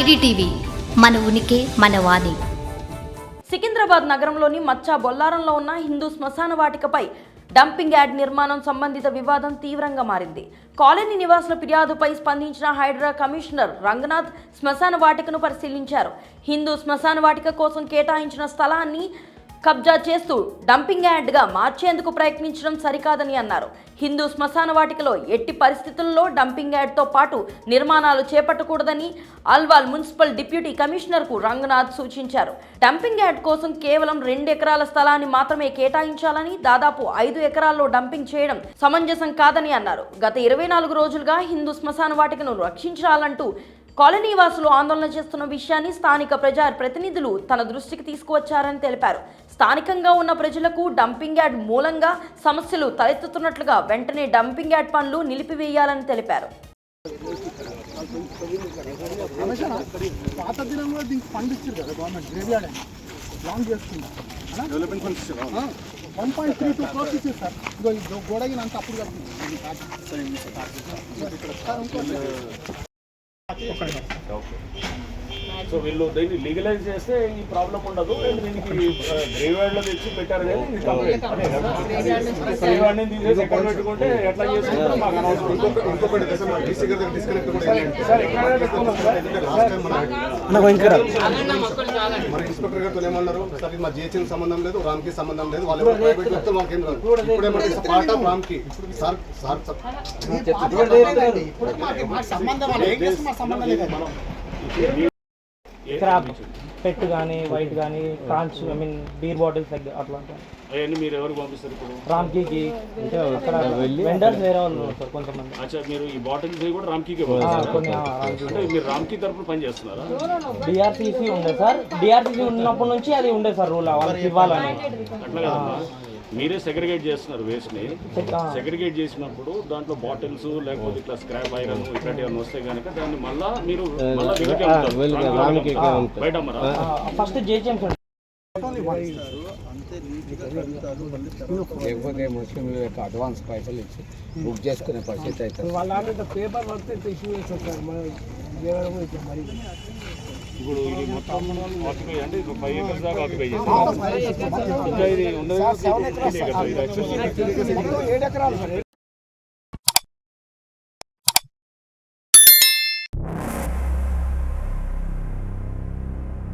IDTV మన ఉనికి మన వాణి. సికింద్రాబాద్ నగరంలోని మచ్చా బొల్లారంలో ఉన్న హిందూ శ్మశాన వాటికపై డంపింగ్ యార్డ్ నిర్మాణం సంబంధిత వివాదం తీవ్రంగా మారింది. కాలనీ నివాసుల ఫిర్యాదుపై స్పందించిన హైడ్రా కమిషనర్ రంగనాథ్ శ్మశాన వాటికను పరిశీలించారు. హిందూ శ్మశాన వాటిక కోసం కేటాయించిన స్థలాన్ని కబ్జా చేస్తూ డంపింగ్ యార్డ్గా మార్చేందుకు ప్రయత్నించడం సరికాదని అన్నారు. హిందూ శ్మశాన వాటికలో ఎట్టి పరిస్థితుల్లో డంపింగ్ యార్డ్తో పాటు నిర్మాణాలు చేపట్టకూడదని అల్వాల్ మున్సిపల్ డిప్యూటీ కమిషనర్కు రంగనాథ్ సూచించారు. డంపింగ్ యార్డ్ కోసం కేవలం రెండు ఎకరాల స్థలాన్ని మాత్రమే కేటాయించాలని దాదాపు ఐదు ఎకరాల్లో డంపింగ్ చేయడం సమంజసం కాదని అన్నారు. గత ఇరవై నాలుగు రోజులుగా హిందూ శ్మశాన వాటికను రక్షించాలంటూ కాలనీ వాసులు ఆందోళన చేస్తున్న విషయాన్ని స్థానిక ప్రజా ప్రతినిధులు తన దృష్టికి తీసుకువచ్చారని తెలిపారు. స్థానికంగా ఉన్న ప్రజలకు డంపింగ్ యార్డ్ మూలంగా సమస్యలు తలెత్తుతున్నట్లుగా వెంటనే డంపింగ్ యార్డ్ పనులు నిలిపివేయాలని తెలిపారు. పాత దినంలో దీనికి ఫండ్ ఇచ్చారు కదా గవర్నమెంట్ గ్రేవ్ యార్డ్ అని. లాంగ్ చేసుకుందా డెవలప్మెంట్ ఫండ్ ఇచ్చారు one point three two crores ఇచ్చారు సార్. ఇదో ఈ గోడగిన అంతా అప్పుడు సో వీళ్ళు దీన్ని లీగలైజ్ చేస్తే ఈ ప్రాబ్లం ఉండదు. అండ్ దీనికి గ్రేవ్యార్డ్లో తెచ్చి పెట్టారు కానీ ఇది గ్రేవ్యార్డ్ తీసేసి ఎక్కడ పెట్టుకుంటే ఎట్లా చేసుకుంటారో మాకు ఇన్స్పెక్టర్ గారితో ఏమన్నారు సార్ ఇది మా జిహెచ్ఎం సంబంధం లేదు రామ్కి సంబంధం లేదు వాళ్ళు ఎవరు ప్రైవేట్ వ్యక్తులు మాకేం రాదు. ఇప్పుడే మనకి పార్ట్ ఆఫ్ రామ్కి. సార్ సార్ సంబంధం ఏం చేస్తే? మా సంబంధం లేదు. మనం క్రాబ్ పెట్ కానీ వైట్ కానీ prawns I mean beer bottles దగ్గర అట్లా అవన్నీ మీరు ఎవరికి పంపిస్తారు ఇప్పుడు? రామ్కీకి అక్కడ వెండర్స్ వేరే వాళ్ళు ఉన్నారు సార్ కొంతమంది. అచ్చా మీరు ఈ బాటిల్స్ కూడా రామ్కీకే? కొన్ని అంటే మీరు రామ్కీ తరపున పని చేస్తున్నారా? డిఆర్టీసీ ఉండే సార్. డిఆర్టీసీ ఉన్నప్పటి నుంచి అది ఉండే సార్ రూల్ వాళ్ళకి ఇవ్వాలని. అట్లా కదమ్మా. మీరే సెగ్రిగేట్ చేస్తున్నారు వేస్ట్ని. ఆ. సెగ్రిగేట్ చేసినప్పుడు దాంట్లో బాటిల్స్ లేకపోతే ఇట్లా స్క్రాప్ ఐరన్ ఇట్లాంటి ఏమైనా వస్తే కనుక దాన్ని మళ్ళా మీరు. బయట అమ్మరా ఫస్ట్ జేజీఎంస్ లేకపోతే ముస్లిం యొక్క అడ్వాన్స్ పైసలు ఇచ్చి బుక్ చేసుకునే పరిస్థితి అవుతుంది ఇప్పుడు ఇది మొత్తం ఆక్యుపై అంటే ఇది ఫైవ్ ఎకర్స్ దాకా ఆక్యుపై చేస్తారు ఇంకా ఇది ఉండదు. ఏడు ఎకరాలు సార్.